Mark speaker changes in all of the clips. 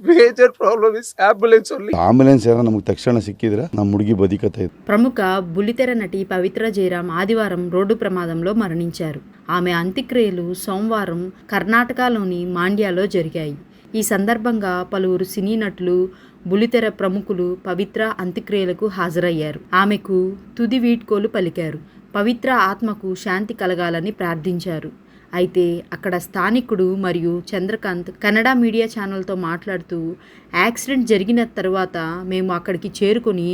Speaker 1: major problem is ambulance only
Speaker 2: ambulance ಏನೋ ನಮಗೆ ತಕ್ಷಣ ಸಿಕ್ಕಿದ್ರೆ ನಮ್ಮ ಹುಡುಗಿ ಬದುಕತ್ತೆ
Speaker 3: ప్రముఖ బుల్లితెర నటి పవిత్ర జయరాం ఆదివారం రోడ్డు ప్రమాదంలో మరణించారు ఆమె అంత్యక్రియలు సోమవారం కర్ణాటకలోని మాండ్యాలో జరిగాయి ఈ సందర్భంగా పలువురు సినీ నటులు బుల్లితెర ప్రముఖులు పవిత్ర అంత్యక్రియలకు హాజరయ్యారు ఆమెకు తుది వీడ్కోలు పలికారు పవిత్ర ఆత్మకు శాంతి కలగాలని ప్రార్థించారు అయితే అక్కడ స్థానికుడు మరియు చంద్రకాంత్ కన్నడ మీడియా ఛానల్తో మాట్లాడుతూ యాక్సిడెంట్ జరిగిన తర్వాత మేము అక్కడికి చేరుకొని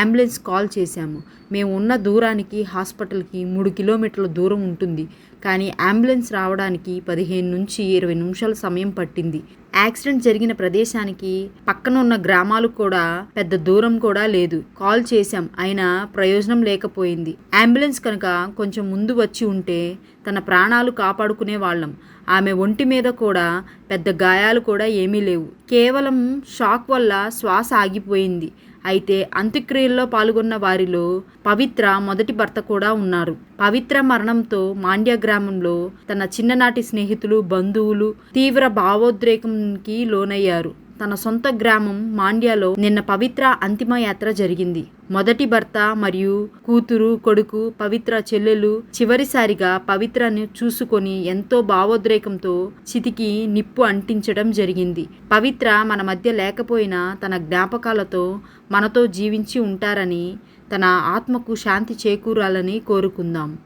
Speaker 3: అంబులెన్స్ కాల్ చేశాము. మేము ఉన్న దూరానికి హాస్పిటల్కి మూడు కిలోమీటర్ల దూరం ఉంటుంది. కానీ అంబులెన్స్ రావడానికి పదిహేను నుంచి ఇరవై నిమిషాల సమయం పట్టింది. యాక్సిడెంట్ జరిగిన ప్రదేశానికి పక్కన ఉన్న గ్రామాలు కూడా పెద్ద దూరం కూడా లేదు. కాల్ చేశాం. అయినా ప్రయోజనం లేకపోయింది. అంబులెన్స్ కనుక కొంచెం ముందు వచ్చి ఉంటే తన ప్రాణాలు కాపాడుకునే వాళ్ళం. ఆమె ఒంటి మీద కూడా పెద్ద గాయాలు కూడా ఏమీ లేవు. కేవలం షాక్ వల్ల శ్వాస ఆగిపోయింది. అయితే అంత్యక్రియల్లో పాల్గొన్న వారిలో పవిత్ర మొదటి భర్త కూడా ఉన్నారు. పవిత్ర మరణంతో మాండ్య గ్రామంలో తన చిన్ననాటి స్నేహితులు బంధువులు తీవ్ర భావోద్రేకంకి లోనయ్యారు. తన సొంత గ్రామం మాండ్యాలో నిన్న పవిత్ర అంతిమ యాత్ర జరిగింది. మొదటి భర్త మరియు కూతురు కొడుకు పవిత్ర చెల్లెలు చివరిసారిగా పవిత్రను చూసుకొని ఎంతో భావోద్రేకంతో చితికి నిప్పు అంటించడం జరిగింది. పవిత్ర మన మధ్య లేకపోయినా తన జ్ఞాపకాలతో మనతో జీవించి ఉంటారని తన ఆత్మకు శాంతి చేకూరాలని కోరుకుందాం.